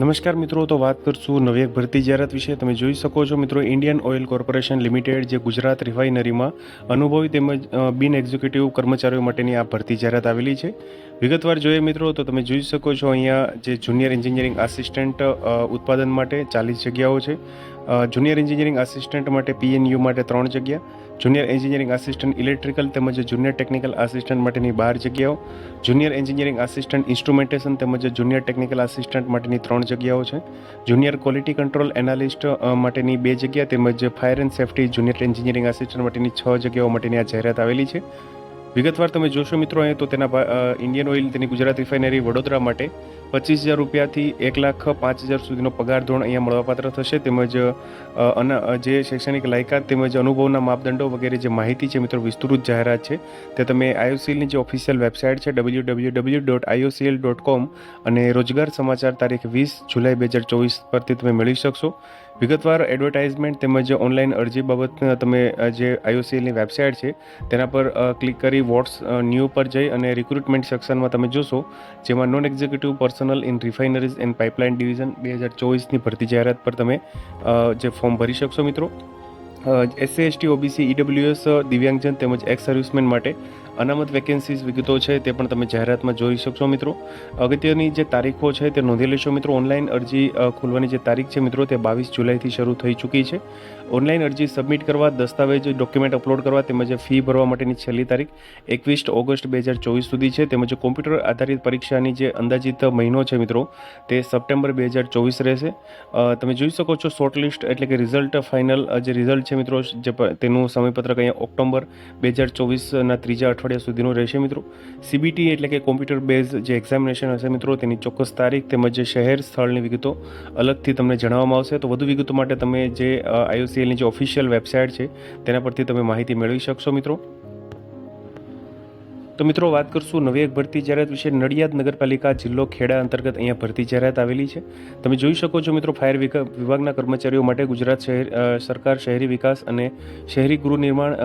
નમસ્કાર મિત્રો, તો વાત કરશું નવી એક ભરતી જાહેરાત વિશે. તમે જોઈ શકો છો મિત્રો, ઇન્ડિયન ઓઇલ કોર્પોરેશન લિમિટેડ જે ગુજરાત રિફાઇનરીમાં અનુભવી તેમજ બિન એક્ઝિક્યુટિવ કર્મચારીઓ માટેની આ ભરતી જાહેરાત આવેલી છે. વિગતવાર જોઈએ મિત્રો, તો તમે જોઈ શકો છો અહીંયા જે જુનિયર એન્જિનિયરિંગ આસિસ્ટન્ટ ઉત્પાદન માટે ચાલીસ જગ્યાઓ છે. જુનિયર એન્જિનિયરિંગ આસિસ્ટન્ટ માટે પીએનયુ માટે ત્રણ જગ્યા. જુનિયર એન્જિનિયરિંગ આસિસ્ટન્ટ ઇલેક્ટ્રિકલ તેમજ જુનિયર ટેકનિકલ આસિસ્ટન્ટ માટેની બાર જગ્યાઓ, જુનિયર એન્જિનિયરિંગ આસિસ્ટન્ટ ઇન્સ્ટ્રુમેન્ટેશન તેમજ જુનિયર ટેકનિકલ આસિસ્ટન્ટ માટેની ત્રણ જગ્યાઓ છે. જુનિયર ક્વોલિટી કંટ્રોલ એનાલિસ્ટ માટેની બે જગ્યા તેમજ fire and safety junior engineering assistant માટેની છ જગ્યાઓ માટેની આ જાહેરાત આવેલી છે. વિગતવાર તમે જોશો મિત્રો અહીં તો તેના ઇન્ડિયન ઓઇલ, તેની ગુજરાત રિફાઇનરી વડોદરા માટે પચીસ હજાર રૂપિયાથી એક લાખ પાંચ હજાર સુધીનો પગાર ધોરણ અહીંયા મળવાપાત્ર થશે. તેમજ જે શૈક્ષણિક લાયકાત તેમજ અનુભવના માપદંડો વગેરે જે માહિતી છે મિત્રો, વિસ્તૃત જાહેરાત છે, તે તમે આઈઓસીએલની જે ઓફિશિયલ વેબસાઇટ છે, W W W dot IOCL dot com અને રોજગાર સમાચાર તારીખ વીસ જુલાઈ બે હજાર ચોવીસ પરથી તમે મેળવી શકશો. વિગતવાર એડવર્ટાઇઝમેન્ટ તેમજ ઓનલાઈન અરજી બાબત તમે જે આઈઓસીએલની વેબસાઇટ છે, તેના પર ક્લિક કરી વોટ્સ ન્યૂ પર જઈ અને રિક્રુટમેન્ટ સેક્શનમાં તમે જોશો, જેમાં non executive personnel in refineries and pipeline division બે હજાર ચોવીસની ભરતી જાહેરાત પર તમે જે ફોર્મ ભરી શકશો મિત્રો. એસસી એસટી ઓબીસી ઈડબ્લ્યુએસ દિવ્યાંગજન તેમજ એક્સ સર્વિસમેન માટે અનામત વેકેન્સીઝ વિગતો છે તે પણ તમે જાહેરાતમાં જોઈ શકશો મિત્રો. અગત્યની જે તારીખો છે તે નોંધી લેશો મિત્રો. ઓનલાઈન અરજી ખોલવાની જે તારીખ છે મિત્રો તે બાવીસ જુલાઈથી શરૂ થઈ ચૂકી છે. ઓનલાઈન અરજી સબમિટ કરવા, દસ્તાવેજ ડોક્યુમેન્ટ અપલોડ કરવા તેમજ ફી ભરવા માટેની છેલ્લી તારીખ એકવીસ ઓગસ્ટ બે હજાર ચોવીસ સુધી છે. તેમજ કોમ્પ્યુટર આધારિત પરીક્ષાની જે અંદાજિત મહિનો છે મિત્રો તે સપ્ટેમ્બર બે હજાર ચોવીસ રહેશે. તમે જોઈ શકો છો શોર્ટ લિસ્ટ એટલે કે રિઝલ્ટ ફાઇનલ જે રિઝલ્ટ છે મિત્રો, જે તેનું સમયપત્રક અહીંયા ઓક્ટોબર બે હજાર ચોવીસના ત્રીજા અઠવાડિયા સુધીનું રહેશે મિત્રો. સીબીટી એટલે કે કોમ્પ્યુટર બેઝ જે એક્ઝામિનેશન હશે મિત્રો, તેની ચોક્કસ તારીખ તેમજ શહેર સ્થળની વિગતો અલગથી તમને જણાવવામાં આવશે. તો વધુ વિગતો માટે તમે જે આઈઓસીએલની જે ઓફિશિયલ વેબસાઇટ છે, તેના પરથી તમે માહિતી મેળવી શકશો મિત્રો. તો મિત્રો વાત કરશું નવી એક ભરતી જાહેરાત વિશે. નડિયાદ નગરપાલિકા જિલ્લો ખેડા અંતર્ગત અહીંયા ભરતી જાહેરાત આવેલી છે. તમે જોઈ શકો છો મિત્રો ફાયર વિભાગના કર્મચારીઓ માટે ગુજરાત શહેર સરકાર શહેરી વિકાસ અને શહેરી ગૃહ નિર્માણ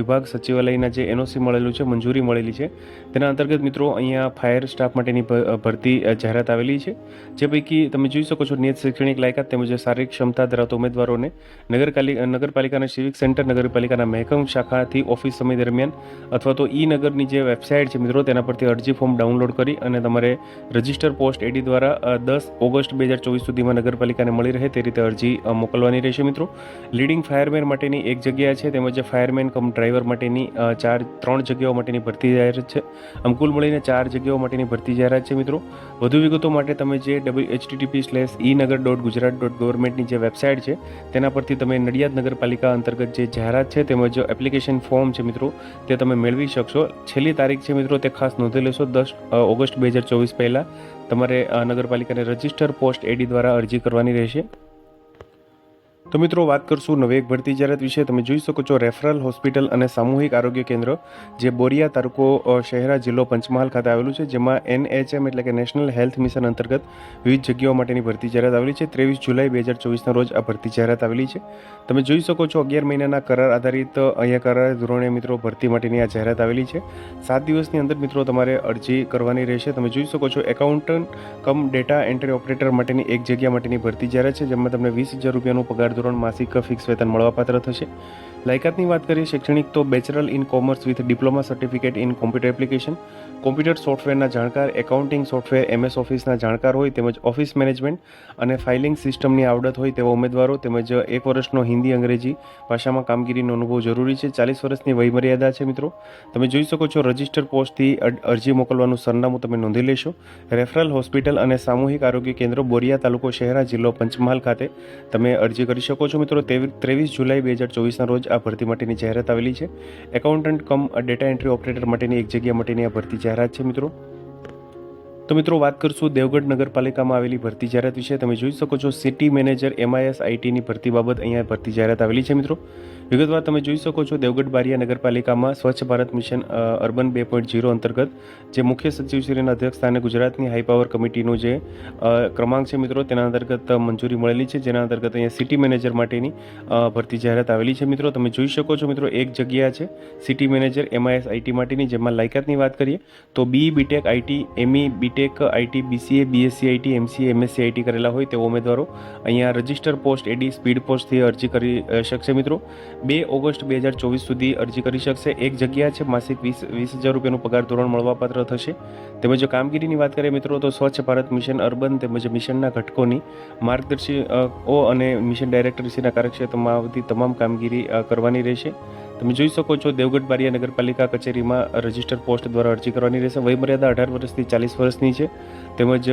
વિભાગ સચિવાલયના જે એનઓસી મળેલું છે, મંજૂરી મળેલી છે. તેના અંતર્ગત મિત્રો અહીંયા ફાયર સ્ટાફ માટેની ભરતી જાહેરાત આવેલી છે. જે પૈકી તમે જોઈ શકો છો નિયત શૈક્ષણિક લાયકાત તેમજ શારીરિક ક્ષમતા ધરાવતા ઉમેદવારોને નગરપાલિ નગરપાલિકાના સિવિક સેન્ટર, નગરપાલિકાના મહેકમ શાખાથી ઓફિસ સમય દરમિયાન અથવા તો ઈ નગરની જે વેબસાઇટ છે મિત્રો, તેના પરથી અરજી ફોર્મ ડાઉનલોડ કરી અને તમારે રજિસ્ટર પોસ્ટ એડી દ્વારા દસ ઓગસ્ટ બે હજાર ચોવીસ સુધીમાં નગરપાલિકાને મળી રહે તે રીતે અરજી મોકલવાની રહેશે મિત્રો. લીડિંગ ફાયરમેન માટેની એક જગ્યા છે, તેમજ ફાયરમેન કમ ડ્રાઈવર માટેની ચાર, ત્રણ જગ્યાઓ માટેની ભરતી જાહેરાત છે. આમ કુલ મળીને ચાર જગ્યાઓ માટેની ભરતી જાહેરાત છે મિત્રો. વધુ વિગતો માટે તમે જે ડબલ એચટીટીપી સ્લેશ ઈ નગર ડોટ ગુજરાત ડોટ ગવર્મેન્ટની જે વેબસાઇટ છે, તેના પરથી તમે નડિયાદ નગરપાલિકા અંતર્ગત જે જાહેરાત છે, તેમજ એપ્લિકેશન ફોર્મ છે મિત્રો, તે તમે મેળવી શકશો. છેલ્લી તારીખ છે મિત્રો તે ખાસ નોંધી લેશો. દસ ઓગસ્ટ બે હજાર ચોવીસ પહેલાં તમારે નગરપાલિકાને રજિસ્ટર પોસ્ટ એડી દ્વારા અરજી કરવાની રહેશે. તો મિત્રો, વાત કરશું નવેક ભરતી જાહેરાત વિશે. તમે જોઈ શકો છો રેફરલ હોસ્પિટલ અને સામૂહિક આરોગ્ય કેન્દ્ર, જે બોરિયા તાલુકો શહેરા જિલ્લો પંચમહાલ ખાતે આવેલું છે, જેમાં એનએચએમ એટલે કે નેશનલ હેલ્થ મિશન અંતર્ગત વિવિધ જગ્યાઓ માટેની ભરતી જાહેરાત આવેલી છે. ત્રેવીસ જુલાઈ બે હજાર ચોવીસના રોજ આ ભરતી જાહેરાત આવેલી છે. તમે જોઈ શકો છો અગિયાર મહિનાના કરાર આધારિત અહીંયા કરાર ધોરણે મિત્રો ભરતી માટેની આ જાહેરાત આવેલી છે. સાત દિવસની અંદર મિત્રો તમારે અરજી કરવાની રહેશે. તમે જોઈ શકો છો accountant cum data entry operator માટેની એક જગ્યા માટેની ભરતી જાહેરાત છે, જેમાં તમને વીસ હજાર રૂપિયાનું પગાર ધોરણ માસિક ફિક્સ વેતન મળવાપાત્ર થશે. લાયકાતની વાત કરીએ, શૈક્ષણિક તો bachelor in commerce with diploma certificate in computer application. Computer સોફ્ટવેરના જાણકાર, એકાઉન્ટિંગ સોફ્ટવેર, એમએસ ઓફિસના જાણકાર હોય તેમજ ઓફિસ મેનેજમેન્ટ અને ફાઇલિંગ સિસ્ટમની આવડત હોય તેવા ઉમેદવારો તેમજ એક વર્ષનો હિન્દી, અંગ્રેજી ભાષામાં કામગીરીનો અનુભવ જરૂરી છે. ચાલીસ વર્ષની વયમર્યાદા છે મિત્રો. તમે જોઈ શકો છો રજિસ્ટર પોસ્ટથી અરજી મોકલવાનું સરનામું તમે નોંધી લેશો. રેફરલ હોસ્પિટલ અને સામૂહિક આરોગ્ય કેન્દ્ર બોરિયા તાલુકો, શહેરા જિલ્લો, પંચમહાલ ખાતે તમે અરજી કરી શકો છો મિત્રો. ત્રેવીસ જુલાઈ બે હજાર ચોવીસના રોજ આ ભરતી માટેની જાહેરાત આવેલી છે. Accountant cum data entry operator માટેની એક જગ્યા માટેની આ ભરતી જાહેરાત છે, મિત્રો. તો મિત્રો, વાત કરશું દેવગઢ નગરપાલિકામાં આવેલી ભરતી જાહેરાત વિશે. તમે જોઈ શકો છો સિટી મેનેજર એમઆઈએસ આઈટીની ભરતી બાબત અહીંયા ભરતી જાહેરાત આવેલી છે, મિત્રો. વિગતવાર તમે જોઈ શકો છો દેવગઢ બારિયા નગરપાલિકામાં સ્વચ્છ ભારત મિશન અર્બન બે પોઈન્ટ ઝીરો અંતર્ગત જે મુખ્ય સચિવશ્રીના અધ્યક્ષ સ્થાને ગુજરાતની હાઈ પાવર કમિટીનું જે ક્રમાંક છે મિત્રો, તેના અંતર્ગત મંજૂરી મળેલી છે, જેના અંતર્ગત અહીંયા સિટી મેનેજર માટેની ભરતી જાહેરાત આવેલી છે મિત્રો. તમે જોઈ શકો છો મિત્રો, એક જગ્યા છે સિટી મેનેજર એમઆઈએસ આઈટી માટેની, જેમાં લાયકાતની વાત કરીએ તો B BTech IT ME BTech IT BCA BSc IT MCA MSc IT કરેલા હોય તેવા ઉમેદવારો અહીંયા રજિસ્ટર પોસ્ટ, એડી, સ્પીડ પોસ્ટથી અરજી કરી શકશે મિત્રો. બે ઓગસ્ટ બે હજાર ચોવીસ સુધી અરજી કરી શકશે. એક જગ્યા છે, માસિક વીસ વીસ હજાર રૂપિયાનું પગાર ધોરણ મળવાપાત્ર થશે. તેમજ કામગીરીની વાત કરીએ મિત્રો, તો સ્વચ્છ ભારત મિશન અર્બન તેમજ મિશનના ઘટકોની માર્ગદર્શીઓ અને મિશન ડાયરેક્ટરશ્રીના કાર્યક્ષેત્રમાં આવતી તમામ કામગીરી કરવાની રહેશે. તમે જોઈ શકો છો દેવગઢ બારિયા નગરપાલિકા કચેરીમાં રજિસ્ટર પોસ્ટ દ્વારા અરજી કરવાની રહેશે. વયમર્યાદા અઢાર વર્ષથી ચાલીસ વર્ષની છે. તેમજ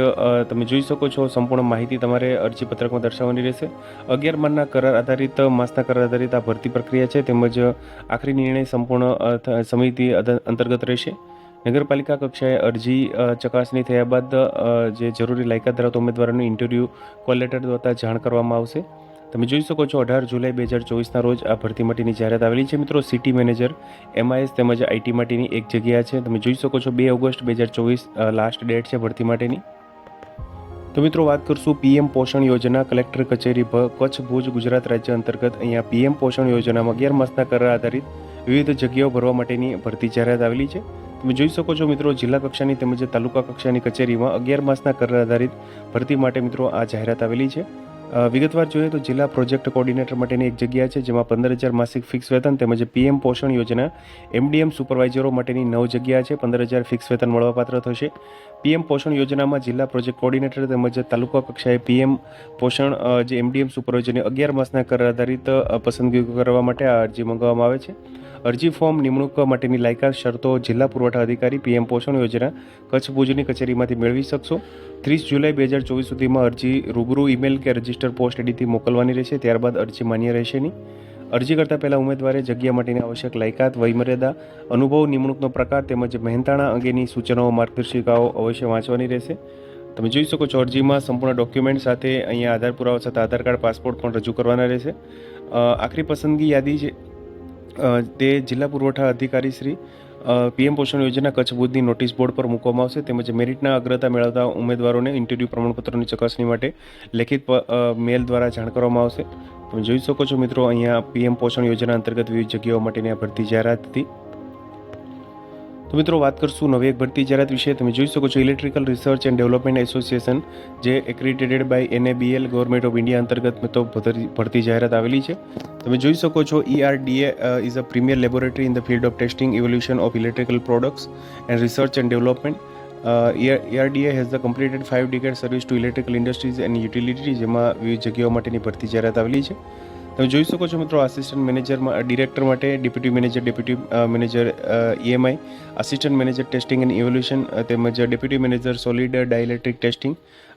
તમે જોઈ શકો છો સંપૂર્ણ માહિતી તમારે અરજીપત્રકમાં દર્શાવવાની રહેશે. અગિયાર માનના કરાર આધારિત, માસના કરાર આધારિત આ ભરતી પ્રક્રિયા છે. તેમજ, આખરી નિર્ણય સંપૂર્ણ સમિતિ અંતર્ગત રહેશે. નગરપાલિકા કક્ષાએ અરજી ચકાસણી થયા બાદ જે જરૂરી લાયકાત ધરાવતા ઉમેદવારોનું ઇન્ટરવ્યૂ કોલ લેટર દ્વારા જાણ કરવામાં આવશે. તમે જોઈ શકો છો અઢાર જુલાઈ બે હજાર ચોવીસના રોજ આ ભરતી માટેની જાહેરાત આવેલી છે. મિત્રો, સિટી મેનેજર એમઆઈએસ તેમજ આઈટી માટેની એક જગ્યા છે. તમે જોઈ શકો છો બે ઓગસ્ટ બે હજાર ચોવીસ લાસ્ટ ડેટ છે ભરતી માટેની. તો મિત્રો, વાત કરશું પીએમ પોષણ યોજના કલેક્ટર કચેરી કચ્છ ભુજ ગુજરાત રાજ્ય અંતર્ગત. અહીંયા પીએમ પોષણ યોજનામાં અગિયાર માસના કરાર આધારિત વિવિધ જગ્યાઓ ભરવા માટેની ભરતી જાહેરાત આવેલી છે. તમે જોઈ શકો છો મિત્રો, જિલ્લા કક્ષાની તેમજ તાલુકા કક્ષાની કચેરીમાં અગિયાર માસના કરાર આધારિત ભરતી માટે મિત્રો આ જાહેરાત આવેલી છે. વિગતવાર જોઈએ તો જિલ્લા પ્રોજેક્ટ કોર્ડિનેટર માટેની એક જગ્યા છે, જેમાં પંદર હજાર માસિક ફિક્સ વેતન તેમજ પીએમ પોષણ યોજના, એમડીએમ સુપરવાઇઝરો માટેની નવ જગ્યા છે પંદર હજાર ફિક્સ વેતન મળવાપાત્ર થશે. પીએમ પોષણ યોજનામાં જિલ્લા પ્રોજેક્ટ કોર્ડિનેટર તેમજ તાલુકા કક્ષાએ પીએમ પોષણ જે એમડીએમ સુપરવાઇઝરની અગિયાર માસના કર આધારિત પસંદગી કરવા માટે આ અરજી મંગાવવામાં આવે છે. અરજી ફોર્મ નિમણૂક માટેની લાયકાત શરતો જિલ્લા પુરવઠા અધિકારી પીએમ પોષણ યોજના કચ્છ ભુજની કચેરીમાંથી મેળવી શકશો. ત્રીસ જુલાઈ બે હજાર ચોવીસ સુધીમાં અરજી રૂબરૂ ઈમેલ કે રજિસ્ટર પોસ્ટ એડીથી મોકલવાની રહેશે. ત્યારબાદ અરજી માન્ય રહેશે નહીં. અરજી કરતાં પહેલાં ઉમેદવારે જગ્યા માટેની આવશ્યક લાયકાત, વયમર્યાદા, અનુભવ, નિમણૂકનો પ્રકાર તેમજ મહેનતાણા અંગેની સૂચનાઓ, માર્ગદર્શિકાઓ અવશ્ય વાંચવાની રહેશે. તમે જોઈ શકો છો અરજીમાં સંપૂર્ણ ડોક્યુમેન્ટ સાથે અહીંયા આધાર પુરાવા સાથે આધાર કાર્ડ, પાસપોર્ટ પણ રજૂ કરવાના રહેશે. આખરી પસંદગી યાદી છે તે જિલ્લા પુરવઠા અધિકારી શ્રી પીએમ પોષણ યોજના કચ્છ ભુજની નોટિસ બોર્ડ પર મૂકવામાં આવશે તેમજ મેરિટના અગ્રતા મેળવતા ઉમેદવારોને ઇન્ટરવ્યૂ પ્રમાણપત્રોની ચકાસણી માટે લેખિત મેલ દ્વારા જાણ કરવામાં આવશે. તમે જોઈ શકો છો મિત્રો, અહીંયા પીએમ પોષણ યોજના અંતર્ગત વિવિધ જગ્યાઓ માટેની આ ભરતી જાહેરાત હતી. તો મિત્રો વાત કરશું નવી એક ભરતી જાહેરાત વિશે. તમે જોઈ શકો છો electrical research and development association જે accredited by NABL government of India અંતર્ગત તો ભરતી જાહેરાત આવેલી છે. તમે જોઈ શકો છો ERDA ERDA is a premier laboratory in the field of testing evolution of electrical products and research and development ERDA has the completed five decade service to electrical industries and utility જેમાં વિવિધ જગ્યાઓ માટેની ભરતી જાહેરાત આવેલી છે. તમે જોઈ શકો છો મિત્રો આસિસ્ટન્ટ મેનેજરમાં ડિરેક્ટર માટે deputy manager deputy manager EMI assistant manager testing and evolution તેમજ deputy manager solid dielectric testing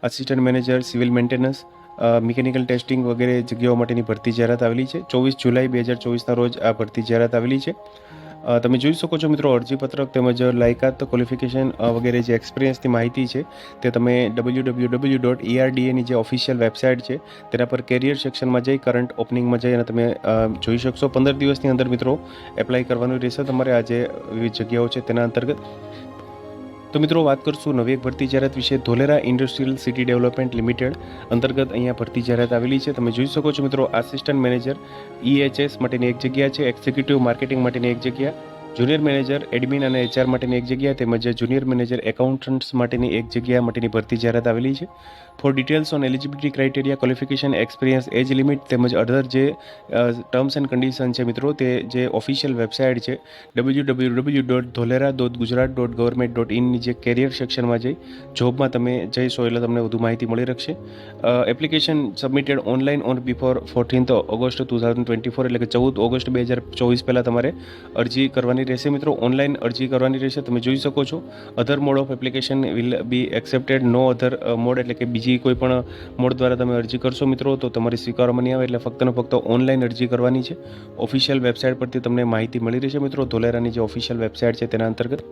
assistant manager civil maintenance mechanical testing વગેરે જગ્યાઓ માટેની ભરતી જાહેરાત આવેલી છે. ચોવીસ જુલાઈ બે હજાર ચોવીસના રોજ આ ભરતી જાહેરાત આવેલી છે. તમે જોઈ શકો છો મિત્રો અરજીપત્રક તેમજ લાયકાત ક્વોલિફિકેશન વગેરે જે એક્સપિરિયન્સની માહિતી છે તે તમે ડબલ્યુ ડબલ્યુ ડબલ્યુ ડોટ ઈઆરડીએની જે ઓફિશિયલ વેબસાઇટ છે તેના પર કેરિયર સેક્શનમાં જઈ કરંટ ઓપનિંગમાં જઈ અને તમે જોઈ શકશો. પંદર દિવસની અંદર મિત્રો એપ્લાય કરવાનું રહેશે તમારે આ જે વિવિધ જગ્યાઓ છે તેના અંતર્ગત. તો મિત્રો વાત કરશું નવી એક ભરતી જાહેરાત વિશે. Dholera industrial city development limited અંતર્ગત અહીંયા ભરતી જાહેરાત આવેલી છે. તમે જોઈ શકો છો મિત્રો, આસિસ્ટન્ટ મેનેજર ઈએચએસ માટેની એક જગ્યા છે, એક્ઝિક્યુટિવ માર્કેટિંગ માટેની એક જગ્યા. જુનિયર મેનેજર, એડમિન અને એચઆર માટેની એક જગ્યા તેમજ જુનિયર મેનેજર, એકાઉન્ટન્ટ્સ માટેની એક જગ્યા માટેની ભરતી જાહેરાત આવેલી છે. For details on eligibility criteria qualification experience age limit તેમજ અધર જે ટર્મ્સ એન્ડ કન્ડિશન છે મિત્રો, તે જે ઓફિશિયલ વેબસાઇટ છે W W W dot Dholera dot Gujarat dot government dot ઇનની જે કેરિયર સેક્શનમાં જઈ જોબમાં તમે જઈશો એટલે તમને વધુ માહિતી મળી રહેશે application submitted online on before fourteenth August two thousand twenty four એટલે કે ચૌદ ઓગસ્ટ બે હજાર ચોવીસ પહેલાં તમારે અરજી કરવાની રહેશે મિત્રો, ઓનલાઈન અરજી કરવાની રહેશે, તમે જોઈ શકો છો. Other mode of application will be accepted no other mode એટલે કે બીજી કોઈ પણ મોડ દ્વારા તમે અરજી કરશો મિત્રો, તો તમારી સ્વીકારવામાં નહીં આવે એટલે ફક્ત ને ફક્ત ઓનલાઈન અરજી કરવાની છે. ઓફિશિયલ વેબસાઇટ પરથી તમને માહિતી મળી રહેશે મિત્રો. ધોલેરાની જે ઓફિશિયલ વેબસાઇટ છે તેના અંતર્ગત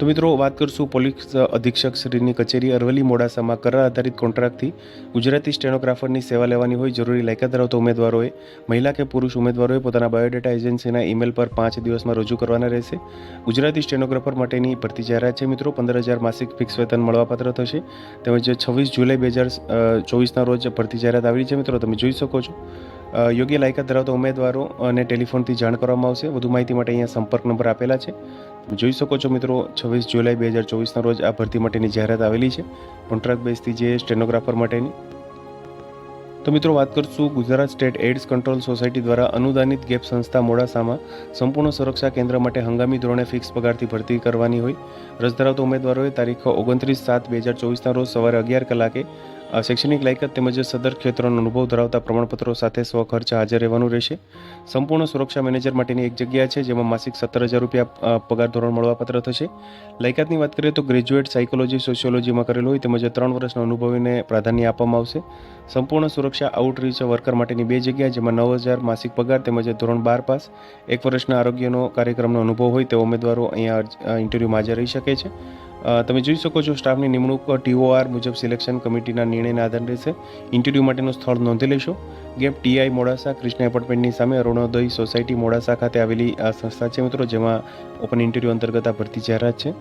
તો મિત્રો, વાત કરશું પોલીસ અધિક્ષક શ્રીની કચેરી અરવલ્લી મોડાસામાં કરાર આધારિત કોન્ટ્રાક્ટથી. ગુજરાતી સ્ટેનોગ્રાફરની સેવા લેવાની હોય જરૂરી લાયકાત ધરાવતા ઉમેદવારોએ, મહિલા કે પુરુષ ઉમેદવારોએ પોતાના બાયોડેટા એજન્સીના ઈમેલ પર પાંચ દિવસમાં રજૂ કરવાના રહેશે. ગુજરાતી સ્ટેનોગ્રાફર માટેની ભરતી જાહેરાત છે મિત્રો, પંદર હજાર માસિક ફિક્સ વેતન મળવાપાત્ર થશે. તેમજ છવ્વીસ જુલાઈ બે હજાર ચોવીસના રોજ ભરતી જાહેરાત આવી છે મિત્રો, તમે જોઈ શકો છો. યોગ્ય લાયકાત ધરાવતા ઉમેદવારો અને ટેલિફોનથી જાણ કરવામાં આવશે. વધુ માહિતી માટે અહીંયા સંપર્ક નંબર આપેલા છે. જોઈ શકો છો મિત્રો, છવ્વીસ જુલાઈ બે હજાર ચોવીસના રોજ આ ભરતી માટેની જાહેરાત આવેલી છે. કોન્ટ્રાક્ટ બેઝથી જે સ્ટેનોગ્રાફર માટેની. તો મિત્રો, વાત કરશું Gujarat state AIDS control society દ્વારા અનુદાનિત ગેપ સંસ્થા મોડાસામાં સંપૂર્ણ સુરક્ષા કેન્દ્ર માટે હંગામી ધોરણે ફિક્સ પગારથી ભરતી કરવાની હોય. રસ ધરાવતા ઉમેદવારોએ તારીખ ઓગણત્રીસ સાત બે હજાર ચોવીસના રોજ સવારે અગિયાર કલાકે શૈક્ષણિક લાયકાત તેમજ સદર ક્ષેત્રનો અનુભવ ધરાવતા પ્રમાણપત્રો સાથે સ્વખર્ચ હાજર રહેવાનું રહેશે. સંપૂર્ણ સુરક્ષા મેનેજર માટેની એક જગ્યા છે, જેમાં માસિક સત્તર હજાર રૂપિયા પગાર ધોરણ મળવાપાત્ર થશે. લાયકાતની વાત કરીએ તો ગ્રેજ્યુએટ સાયકોલોજી, સોશિયોલોજીમાં કરેલું હોય તેમજ ત્રણ વર્ષના અનુભવીને પ્રાધાન્ય આપવામાં આવશે. સંપૂર્ણ સુરક્ષા આઉટરીચ વર્કર માટેની બે જગ્યા, જેમાં નવ હજાર માસિક પગાર તેમજ ધોરણ બાર પાસ. એક વર્ષના આરોગ્યનો કાર્યક્રમનો અનુભવ હોય તેવા ઉમેદવારો અહીંયા ઇન્ટરવ્યૂમાં હાજર રહી શકે છે. તમે જોઈ શકો છો સ્ટાફની નિમણૂક ટીઓઆર મુજબ સિલેક્શન કમિટીના નિર્ણયના આધારે રહેશે ઇન્ટરવ્યૂ માટેનું સ્થળ નોંધી લેશો. ગેપ ટીઆઈ મોડાસા કૃષ્ણ એપાર્ટમેન્ટની સામે અરુણોદય સોસાયટી મોડાસા ખાતે આવેલી આ સંસ્થા છે મિત્રો, જેમાં ઓપન ઇન્ટરવ્યૂ અંતર્ગત આ ભરતી જાહેરાત છે.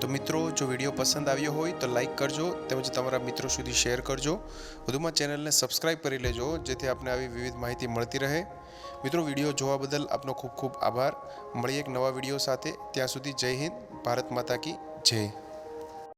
તો મિત્રો, જો વીડિયો પસંદ આવ્યો હોય તો લાઈક કરજો, તેમજ તમારા મિત્રો સુધી શેર કરજો. વધુમાં ચેનલને સબસ્ક્રાઇબ કરી લેજો, જેથી આપને આવી વિવિધ માહિતી મળતી રહે. મિત્રો, વીડિયો જોવા બદલ આપનો ખૂબ ખૂબ આભાર. મળીએ એક નવા વીડિયો સાથે. ત્યાં સુધી જય હિન્દ, ભારત માતા કી. જય